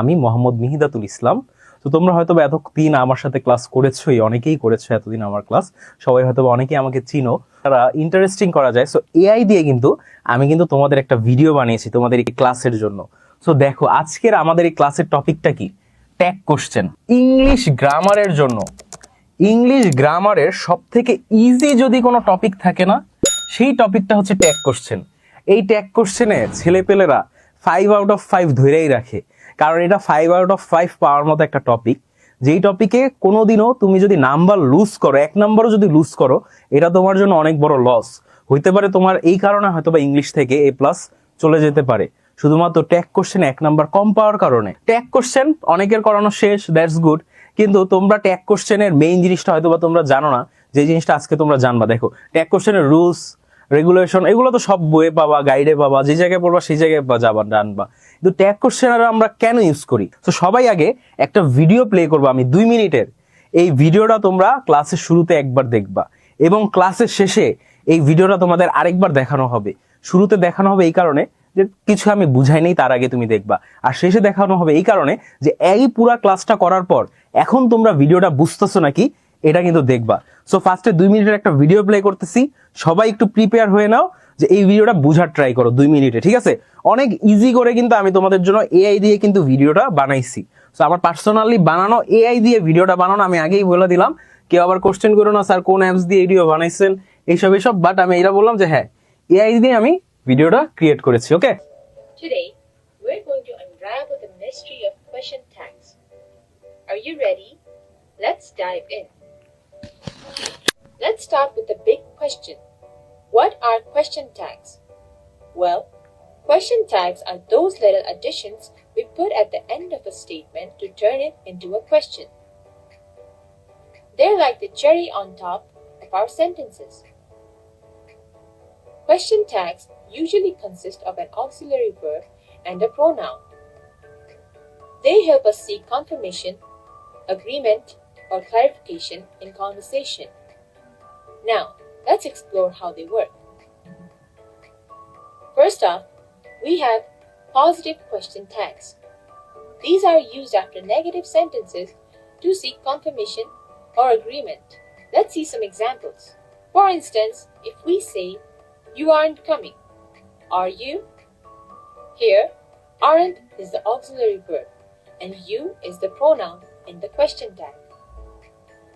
আমি মোহাম্মদ মিহিদাতুল ইসলাম। তো তোমরা হয়তো এতদিন আমার সাথে ক্লাস করেছোই, অনেকেই করেছ এতদিন আমার ক্লাস, সবাই হয়তো অনেকেই আমাকে চিনো। তারা ইন্টারেস্টিং করা যায়। সো এআই দিয়ে কিন্তু আমি কিন্তু তোমাদের একটা ভিডিও বানিয়েছি তোমাদের এই ক্লাসের জন্য। সো দেখো, আজকের আমাদের এই ক্লাসের টপিকটা কি? ট্যাগ কোশ্চেন ইংলিশ গ্রামারের জন্য। ইংলিশ গ্রামারের সব থেকে ইজি যদি কোনো টপিক থাকে না, সেই টপিকটা হচ্ছে ট্যাগ কোশ্চেন এই ট্যাগ কোশ্চেনে ছেলেপেলেরা ফাইভ আউট অফ ফাইভ ধরেই রাখে। কারণ এটা ফাইভ আউট অফ ফাইভ পাওয়ার মতো একটা টপিক যেই টপিকে কোনোদিনও তুমি যদি নাম্বার লুজ করো, এক নাম্বারও যদি লুজ করো, এটা তোমার জন্য অনেক বড় লস হইতে পারে তোমার এই কারণে হয়তো বা ইংলিশ থেকে এ প্লাস চলে যেতে পারে। শুধুমাত্র ট্যাগ কোশ্চেন এক নাম্বার কম পাওয়ার কারণে। ট্যাগ কোশ্চেন অনেকের করানো শেষ দ্যাটস গুড কিন্তু তোমরা ট্যাগ কোশ্চেনের মেইন জিনিসটা হয়তো বা তোমরা জানো না। যে জিনিসটা আজকে তোমরা জানবা। দেখো ট্যাগ কোশ্চেনের রুলস রেগুলেশন এগুলো তো সব বইয়ে পাবা গাইডে পাবা, যে জায়গায় পড়বা, সেই জায়গায় যাবা জানবা কিন্তু ট্যাগ কোশ্চেন আমরা কেন ইউজ করি? তো সবাই আগে একটা ভিডিও প্লে করব, আমি দুই মিনিটের। এই ভিডিওটা তোমরা ক্লাসের শুরুতে একবার দেখবা এবং ক্লাসের শেষে এই ভিডিওটা তোমাদের আরেকবার দেখানো হবে। শুরুতে দেখানো হবে এই কারণে যে কিছু আমি বুঝাই নেই, তার আগে তুমি দেখবা। আর শেষে দেখানো হবে এই কারণে যে এই পুরা ক্লাসটা করার পর এখন তোমরা ভিডিওটা বুঝতেছো নাকি এটা কিন্তু দেখবা। সো ফার্স্টে দুই মিনিটের একটা ভিডিও প্লে করতেছি। সবাই একটু প্রিপেয়ার হয়ে নাও যে এই ভিডিওটা বুঝার ট্রাই করো দুই মিনিটে, ঠিক আছে? অনেক ইজি করে কিন্তু আমি তোমাদের জন্য এআই দিয়ে কিন্তু ভিডিওটা বানাইছি। সো আমার পার্সোনালি বানানো এআই দিয়ে ভিডিওটা বানানো আমি আগেই বলে দিলাম। কেউ আবার কোশ্চেন করো না, স্যার, কোন অ্যাপস দিয়ে ভিডিও বানাইছেন? এইসব এইসব। বাট আমি এটা বললাম যে হ্যাঁ এআই দিয়ে আমি ভিডিওটা ক্রিয়েট করেছি ওকে. Are you ready? Let's dive in. Let's start with the big question. What are question tags? Well, question tags are those little additions we put at the end of a statement to turn it into a question. They're like the cherry on top of our sentences. Question tags usually consist of an auxiliary verb and a pronoun. They help us seek confirmation, agreement, or clarification in conversation. Now, let's explore how they work. First off, we have positive question tags. These are used after negative sentences to seek confirmation or agreement. Let's see some examples. For instance, if we say, You aren't coming, are you? Here, aren't is the auxiliary verb and you is the pronoun in the question tag.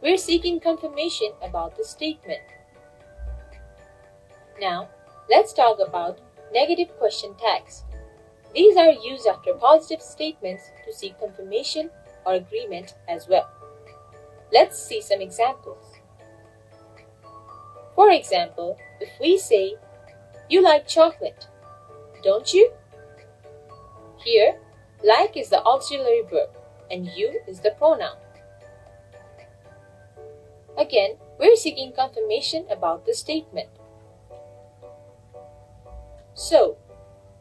We're seeking confirmation about the statement. Now, let's talk about negative question tags. These are used after positive statements to seek confirmation or agreement as well. Let's see some examples. For example, if we say, You like chocolate, don't you? Here, like is the auxiliary verb and you is the pronoun. Again, we're seeking confirmation about the statement. So,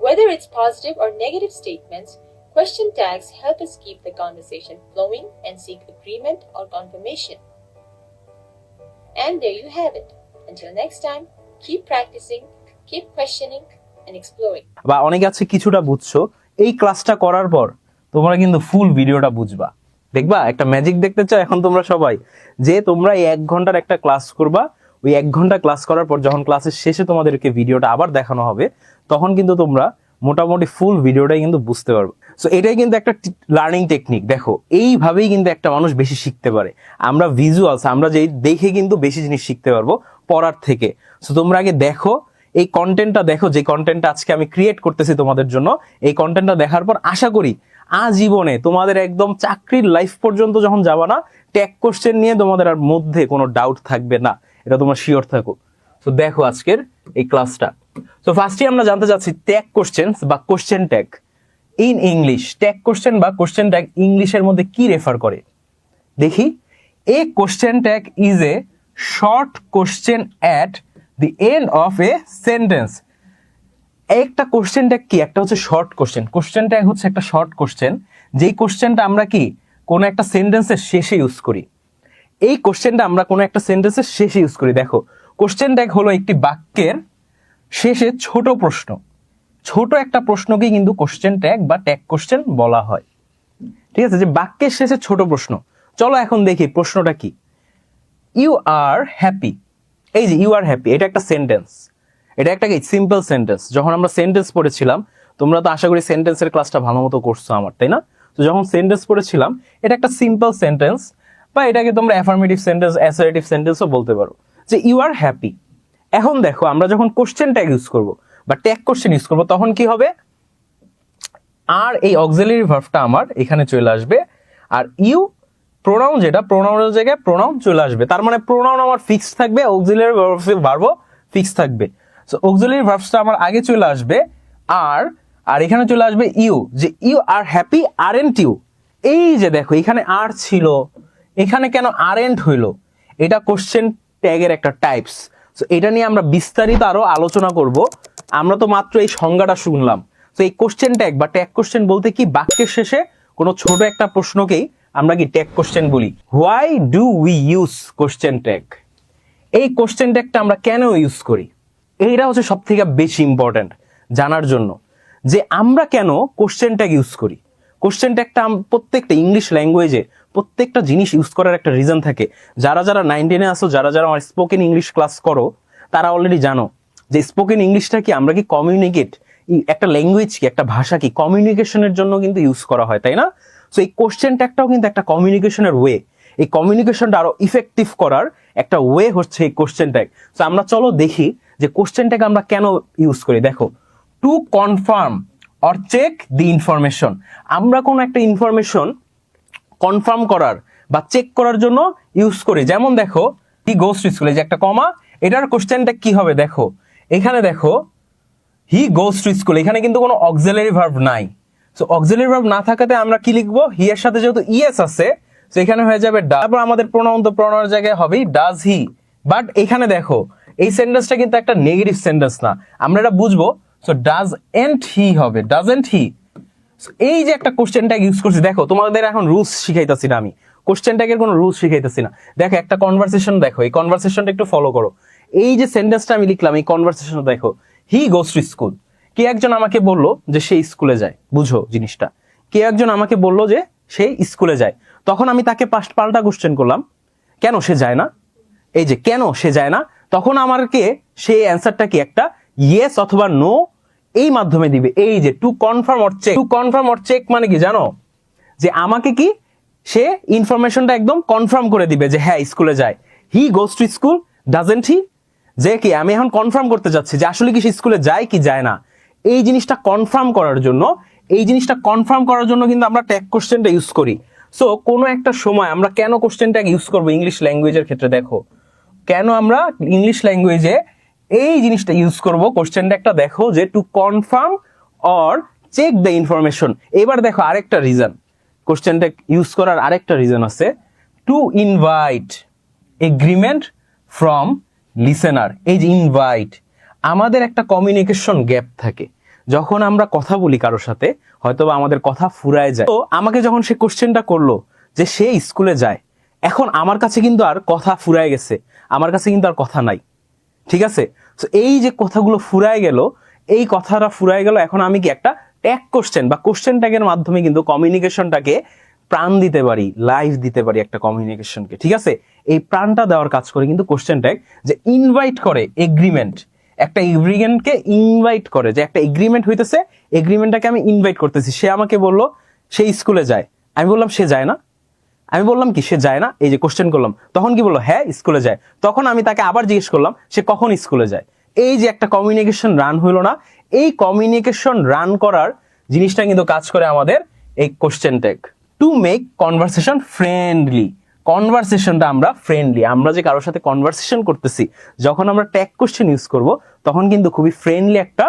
whether it's positive or negative statements, question tags help us keep the conversation flowing and seek agreement or confirmation. And there you have it. Until next time, keep practicing, keep questioning, and exploring. বা অনেকে আছে কিছুটা বুঝছো এই ক্লাসটা করার পর তোমরা কিন্তু ফুল ভিডিওটা বুঝবা দেখবা, একটা ম্যাজিক দেখতে চাও, এখন তোমরা সবাই। যে তোমরা এই এক ঘণ্টার একটা ক্লাস করবা, ওই এক ঘণ্টা ক্লাস করার পর যখন ক্লাসের শেষে তোমাদেরকে ভিডিওটা আবার দেখানো হবে, তখন কিন্তু তোমরা মোটামুটি ফুল ভিডিওটাই কিন্তু বুঝতে পারবে। সো এটাই কিন্তু একটা লার্নিং টেকনিক দেখো। এইভাবেই কিন্তু একটা মানুষ বেশি শিখতে পারে। আমরা ভিজুয়ালস আমরা যেই দেখে কিন্তু বেশি জিনিস শিখতে পারব পড়ার থেকে। সো তোমরা আগে দেখো, এই কন্টেন্টটা দেখো, যে কন্টেন্টটা আজকে আমি ক্রিয়েট করতেছি তোমাদের জন্য, এই কন্টেন্টটা দেখার পর আশা করি আজীবনে তোমাদের একদম চাকরির লাইফ পর্যন্ত যখন যাবা না ট্যাগ কোশ্চেন নিয়ে তোমাদের আর মধ্যে কোনো ডাউট থাকবে না। এটা তোমরা শিওর থাকো। তো দেখো আজকের এই ক্লাসটা তো ফার্স্টে আমরা জানতে চাচ্ছি ট্যাগ কোশ্চেন বা question tag in English tag question বা কোশ্চেন ট্যাগ ইংলিশের মধ্যে কি রেফার করে? দেখি। A question tag is a short question at the end of a sentence একটা কোশ্চেন ট্যাগ কি? একটা হচ্ছে শর্ট কোশ্চেন কোশ্চেন ট্যাগ হচ্ছে একটা শর্ট কোশ্চেন যেই কোশ্চেনটা আমরা কি? কোনো একটা সেন্টেন্সের শেষে ইউজ করি। এই কোশ্চেনটা আমরা কোনো একটা সেন্টেন্সের শেষে ইউজ করি। দেখো কোশ্চেন ট্যাগ হলো একটি বাক্যের শেষে ছোট প্রশ্ন। ছোট একটা প্রশ্নকেই কিন্তু কোশ্চেন ট্যাগ বা ট্যাগ কোশ্চেন বলা হয়। ঠিক আছে? যে বাক্যের শেষে ছোট প্রশ্ন। চলো এখন দেখি প্রশ্নটা কি। ইউ আর হ্যাপি এই যে ইউ আর হ্যাপি এটা একটা সেন্টেন্স এটা একটা কি? সিম্পল সেন্টেন্স যখন আমরা সেন্টেন্স পড়েছিলাম, তোমরা তো আশা করি সেন্টেন্সের ক্লাসটা ভালো মতো করছ আমার, তাই না? তো যখন সেন্টেন্স পড়েছিলাম, এটা একটা সিম্পল সেন্টেন্স বা এটাকে তোমরা অ্যাফার্মেটিভ সেন্টেন্স অ্যাসারেটিভ সেন্টেন্সও বলতে পারো। যে ইউ আর হ্যাপি এখন দেখো, আমরা যখন কোশ্চেন ট্যাগ ইউজ করব বা ট্যাগ কোশ্চেন ইউজ করব, তখন কি হবে? আর এই অক্সিলারি ভার্বটা আমার এখানে চলে আসবে। আর ইউ প্রোনাউন যেটা প্রোনাউনের জায়গায় প্রোনাউন চলে আসবে। তার মানে প্রোনাউন আমার ফিক্সড থাকবে অক্সিলারি ভার্বও ফিক্সড থাকবে। সো অক্সিলারি ভার্বসটা আমার আগে চলে আসবে, আর আর এখানে চলে আসবে ইউ, যে you are happy, aren't you. এই যে দেখো, এখানে আর ছিল, এখানে কেন আর এন্ট হইল? এটা কোশ্চেন ট্যাগের একটা টাইপস সো এটা নিয়ে আমরা বিস্তারিত আরও আলোচনা করব। আমরা তো মাত্র এই সংজ্ঞাটা শুনলাম। তো এই কোশ্চেন ট্যাগ বা ট্যাগ কোশ্চেন বলতে কি? বাক্যের শেষে কোনো ছোট একটা প্রশ্নকেই আমরা কি ট্যাগ কোশ্চেন বলি। Why do we use question tag এই কোশ্চেন ট্যাগটা আমরা কেন ইউজ করি? এইটা হচ্ছে সব থেকে বেশি ইম্পর্ট্যান্ট জানার জন্য। যে আমরা কেন কোশ্চেন ট্যাগ ইউজ করি? কোশ্চেন ট্যাগটা প্রত্যেকটা ইংলিশ ল্যাঙ্গুয়েজে প্রত্যেকটা জিনিস ইউজ করার একটা রিজন থাকে। যারা যারা নাইনটিনে আসো, যারা যারা আমার স্পোকেন ইংলিশ ক্লাস করো, তারা অলরেডি জানো যে স্পোকেন ইংলিশটা কি, আমরা কি কমিউনিকেট একটা ল্যাঙ্গুয়েজ কি, একটা ভাষা কি কমিউনিকেশনের জন্য কিন্তু ইউজ করা হয়, তাই না? সো এই কোশ্চেন ট্যাগটাও কিন্তু একটা কমিউনিকেশনের ওয়ে এই কমিউনিকেশনটা আরও ইফেক্টিভ করার একটা ওয়ে হচ্ছে এই কোশ্চেন ট্যাগ সো আমরা চলো দেখি যে কোশ্চেনটাকে আমরা কেন ইউজ করি? দেখো to confirm or check the information আমরা কোনো একটা ইনফরমেশন কনফার্ম করার বা চেক করার জন্য ইউজ করি। যেমন দেখো হি গোস টু স্কুলে যে একটা কমা এটার কোশ্চেনটা কি হবে দেখো? এখানে দেখো হি গোস টু স্কুল এখানে কিন্তু কোনো অক্সিলারি ভার্ব নাই। সো অক্সিলারি ভার্ব না থাকাতে আমরা কি লিখব? হি এর সাথে যেহেতু ইএস আছে তো এখানে হয়ে যাবে তারপর আমাদের প্রোনাউন তো প্রোনাউনের জায়গায় হবেই ডাজ হি বাট এখানে দেখো এই সেন্টেন্সটা কিন্তু একটা নেগেটিভ সেন্টেন্স না। আমরা এটা বুঝব সো ডাজ এন্ট হি হবে। ডাজ এন্ট হি এই যে একটা কোশ্চেন ট্যাগ ইউজ করছি, দেখো, তোমাদের এখন রুলস শিখাইতেছি না আমি। কোশ্চেন ট্যাগের কোনো রুলস শিখাইতেছি না। দেখো, একটা কনভারসেশন দেখো, এই কনভারসেশনটা একটু ফলো করো। এই যে সেন্টেন্সটা আমি লিখলাম, এই কনভারসেশন দেখো হি গোস টু স্কুল কে একজন আমাকে বলল যে সে স্কুলে যায়, বুঝো জিনিসটা। কে একজন আমাকে বলল যে সে স্কুলে যায়। তখন আমি তাকে পাল্টা কোশ্চেন করলাম, কেন সে যায় না? এই যে কেন সে যায় না? তখন আমাকে সেই অ্যান্সারটা কি একটা ইয়েস অথবা নো এই মাধ্যমে দিবে। এই যে to confirm or check to confirm or check মানে কি জানো? যে আমাকে কি সে ইনফরমেশনটা একদম কনফার্ম করে দিবে যে হ্যাঁ স্কুলে যায়। He goes to school doesn't he যে কি, আমি এখন কনফার্ম করতে যাচ্ছি যে আসলে কি সে স্কুলে যায় কি যায় না। এই জিনিসটা কনফার্ম করার জন্য, এই জিনিসটা কনফার্ম করার জন্য কিন্তু আমরা ট্যাগ কোশ্চেনটা ইউজ করি। সো কোনো একটা সময় আমরা কেন কোশ্চেন ট্যাগ ইউজ করব ইংলিশ ল্যাঙ্গুয়েজের ক্ষেত্রে? দেখো কেন আমরা ইংলিশ ল্যাঙ্গুয়েজে এই জিনিসটা ইউজ করব? কোশ্চেনটা একটা দেখো যে to confirm or check the information এবার দেখো আরেকটা রিজন কোশ্চেনটা ইউজ করার আরেকটা রিজন আছে। To invite agreement from listener এই যে ইনভাইট আমাদের একটা কমিউনিকেশন গ্যাপ থাকে। যখন আমরা কথা বলি কারোর সাথে হয়তো আমাদের কথা ফুরায় যায়। তো আমাকে যখন সে কোশ্চেনটা করল যে সে স্কুলে যায় এখন আমার কাছে কিন্তু আর কথা ফুরায় গেছে। আমার কাছে কিন্তু আর কথা নাই। ঠিক আছে? তো এই যে কথাগুলো ফুরায় গেল, এই কথাটা ফুরায় গেল, এখন আমি কি একটা ট্যাগ কোশ্চেন বা কোশ্চেন ট্যাগের মাধ্যমে কিন্তু কমিউনিকেশনটাকে প্রাণ দিতে পারি লাইফ দিতে পারি একটা কমিউনিকেশনকে ঠিক আছে? এই প্রাণটা দেওয়ার কাজ করে কিন্তু কোশ্চেন ট্যাগ যে ইনভাইট করে এগ্রিমেন্ট একটা এগ্রিমেন্টকে ইনভাইট করে, যে একটা এগ্রিমেন্ট হইতেছে এগ্রিমেন্টটাকে আমি ইনভাইট করতেছি। সে আমাকে বলল, সে স্কুলে যায়। আমি বললাম, সে যায় না। আমি বললাম কি, সে যায় না? এই যে কোশ্চেন করলাম। তখন কি বলল? হ্যাঁ স্কুলে যায়। তখন আমি তাকে আবার জিজ্ঞেস করলাম, সে কখন স্কুলে যায়? এই যে একটা কমিউনিকেশন রান হইল না, এই কমিউনিকেশন রান করার জিনিসটা কিন্তু কাজ করে আমাদের এই question tag to make conversation friendly কনভারসেশনটা আমরা ফ্রেন্ডলি আমরা যে কারোর সাথে কনভারসেশন করতেছি, যখন আমরা ট্যাগ কোশ্চেন ইউজ করব, তখন কিন্তু খুবই ফ্রেন্ডলি একটা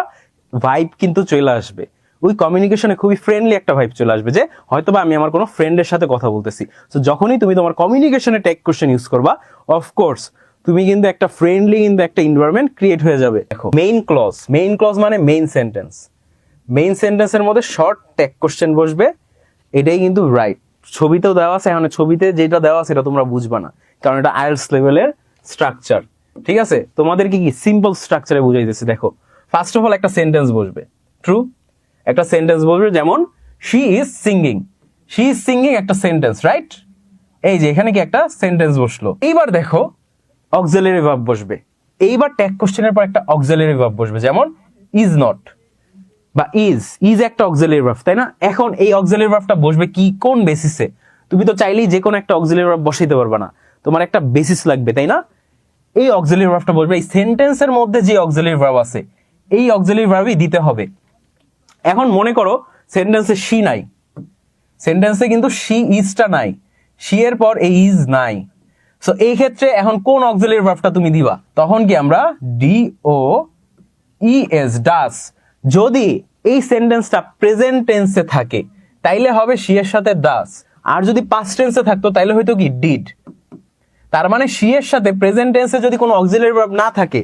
ভাইব কিন্তু চলে আসবে। ওই কমিউনিকেশনে খুবই ফ্রেন্ডলি একটা ভাইব চলে আসবে যে হয়তো বা আমি আমার কোনো ফ্রেন্ডের সাথে কথা বলতেছি। তো যখনই তুমি তোমার কমিউনিকেশনে টেক কোশ্চেন ইউজ করবা অফকোর্স তুমি কিন্তু একটা ফ্রেন্ডলি কিন্তু একটা এনভায়রনমেন্ট ক্রিয়েট হয়ে যাবে। দেখো মেইন ক্লজ মেইন ক্লজ মানে মেইন সেন্টেন্স মেইন সেন্টেন্সের মধ্যে শর্ট টেক কোশ্চেন বসবে, এটাই কিন্তু রাইট ছবিতেও দেওয়া আছে এখন ছবিতে যেটা দেওয়া আছে, এটা তোমরা বুঝবা না। কারণ এটা আইএলস লেভেলের স্ট্রাকচার ঠিক আছে? তোমাদেরকে কি সিম্পল স্ট্রাকচারে বুঝাইতেছে, দেখো। ফার্স্ট অফ অল একটা সেন্টেন্স বসবে। ট্রু একটা সেন্টেন্স বলবে যেমন she is singing she is singing একটা সেন্টেন্স রাইট এই যে, এখানে কি একটা সেন্টেন্স বসল। এইবার দেখো অক্সিলারি ভার্ব বসবে। এইবার ট্যাগ কোশ্চেনের পর একটা অক্সিলারি ভার্ব বসবে, যেমন ইজ নট বা ইজ ইজ একটা অক্সিলারি ভার্ব তাই না? এখন এই অক্সিলারি ভার্বটা বসবে কি, কোন বেসিসে তুমি তো চাইলেই যে কোনো একটা অক্সিলারি ভার্ব বসাইতে পারবে না। তোমার একটা বেসিস লাগবে, তাই না? এই অক্সিলারি ভার্বটা বসবে, এই সেন্টেন্সের মধ্যে যে অক্সিলারি ভার্ব আছে, এই অক্সিলারি ভার্বই দিতে হবে। এখন মনে করো সেন্টেন্সে শি নাই। সেন্টেন্সে কিন্তু শি ইজটা নাই। শি এর পর এই ইজ নাই। সো এই ক্ষেত্রে এখন কোন অক্সিলারি ভার্বটা তুমি দিবা? তখন কি আমরা D O E S does যদি এই সেন্টেন্সটা প্রেজেন্ট টেন্সে থাকে, তাইলে হবে শি এর সাথে ডাস আর যদি পাস্ট টেন্সে থাকতো, তাইলে হয়তো কি? ডিড তার মানে শি এর সাথে প্রেজেন্ট টেন্সে যদি কোনো অক্সিলারি ভার্ব না থাকে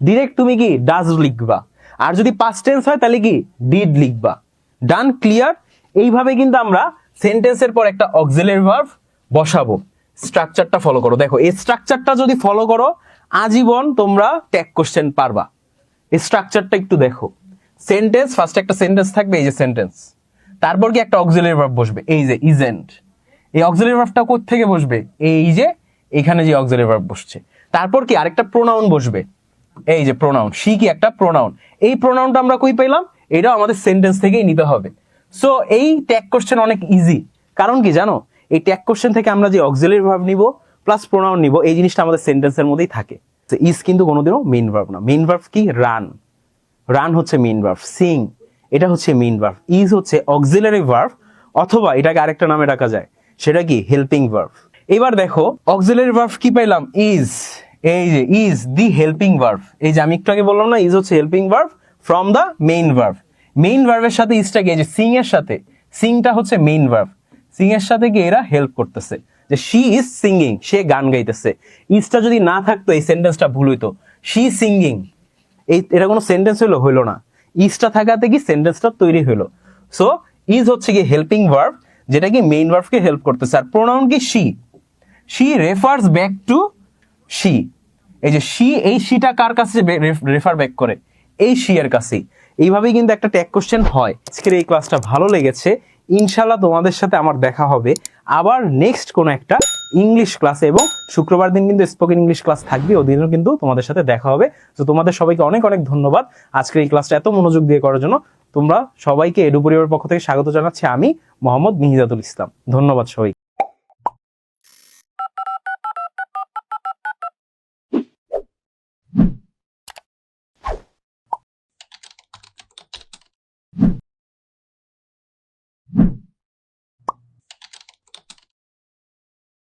ডিরেক্ট তুমি কি? ডাজ লিখবা। আর যদি পাস্ট টেন্স হয়, তাহলে কি? ডিড লিখবা। ডান ক্লিয়ার এইভাবে কিন্তু আমরা সেন্টেন্সের পর একটা অক্সিলারি ভার্ব বসাবো। স্ট্রাকচারটা ফলো করো। দেখো, এই স্ট্রাকচারটা যদি ফলো করো, আজীবন তোমরা ট্যাগ কোশ্চেন পারবা। এই স্ট্রাকচারটা একটু দেখো। সেন্টেন্স ফার্স্ট একটা সেন্টেন্স থাকবে, এই যে সেন্টেন্স তারপর কি একটা অক্সিলারি ভার্ব বসবে? এই যে ইজেন্ট এই অক্সিলারি ভার্বটা কোথা থেকে বসবে? এই যে এখানে যে অক্সিলারি ভার্ব বসছে। তারপর কি আরেকটা প্রোনাউন বসবে? এই যে প্রোনাউন সি কি একটা প্রোনাউন এই প্রোনাউনটা আমরা কই পেলাম? এটাও আমাদের সেন্টেন্স থেকেই নিতে হবে। সো এই ট্যাগ কোশ্চেন অনেক ইজি কারণ কি জানো? এই ট্যাগ কোশ্চেন থেকে আমরা যে অক্সিলারি ভার্ব নিব প্লাস প্রোনাউন নিব, এই জিনিসটা আমাদের সেন্টেন্সের মধ্যেই থাকে। ইজ কিন্তু কোনোদিনও মেইন ভার্ব না। মেইন ভার্ব কি? রান রান হচ্ছে মেইন ভার্ব সিং এটা হচ্ছে মেইন ভার্ব ইজ হচ্ছে অক্সিলারি ভার্ব অথবা এটাকে আরেকটা নামে ডাকা যায়। সেটা কি? হেল্পিং ভার্ব এবার দেখো অক্সিলারি ভার্ব কি পাইলাম ইজ এই যে ইজ দি হেল্পিং ভার্ভ এই যে আমি একটু আগে বললাম না ইজ হচ্ছে helping verb from the main verb main ভার্ভের সাথে ইজটাকে এই যে সিং এর সাথে সিংটা হচ্ছে মেইন ভার্ভ সিং এর সাথে কি এরা হেল্প করতেছে। যে শি ইজ সিঙ্গিং সে গান গাইতেছে। ইজটা যদি না থাকতো, এই সেন্টেন্সটা ভুল হইতো। শি সিঙ্গিং এই, এটা কোনো সেন্টেন্স হলো হইল না। ইজটা থাকাতে কি সেন্টেন্সটা তৈরি হইল। সো ইজ হচ্ছে কি হেল্পিং ভার্ভ যেটা কি মেইন ভার্বকে হেল্প করতেছে। আর প্রোনাউন কি she she refers back to she এই যে শি এই শিটা কার কাছে রেফার ব্যাক করে? এই শি এর কাছেই। এইভাবেই কিন্তু একটা ট্যাগ কোশ্চেন হয়। আজকের এই ক্লাসটা ভালো লেগেছে। ইনশাল্লাহ তোমাদের সাথে আমার দেখা হবে। আবার নেক্সট কোনো একটা ইংলিশ ক্লাসে এবং শুক্রবার দিন কিন্তু স্পোকেন ইংলিশ ক্লাস থাকবে। ওদিনও কিন্তু তোমাদের সাথে দেখা হবে। তো তোমাদের সবাইকে অনেক অনেক ধন্যবাদ আজকের এই ক্লাসটা এত মনোযোগ দিয়ে করার জন্য। তোমরা সবাইকে এডু পরিবারের পক্ষ থেকে স্বাগত জানাচ্ছি আমি মোহাম্মদ মিহিজাতুল ইসলাম। ধন্যবাদ সবাই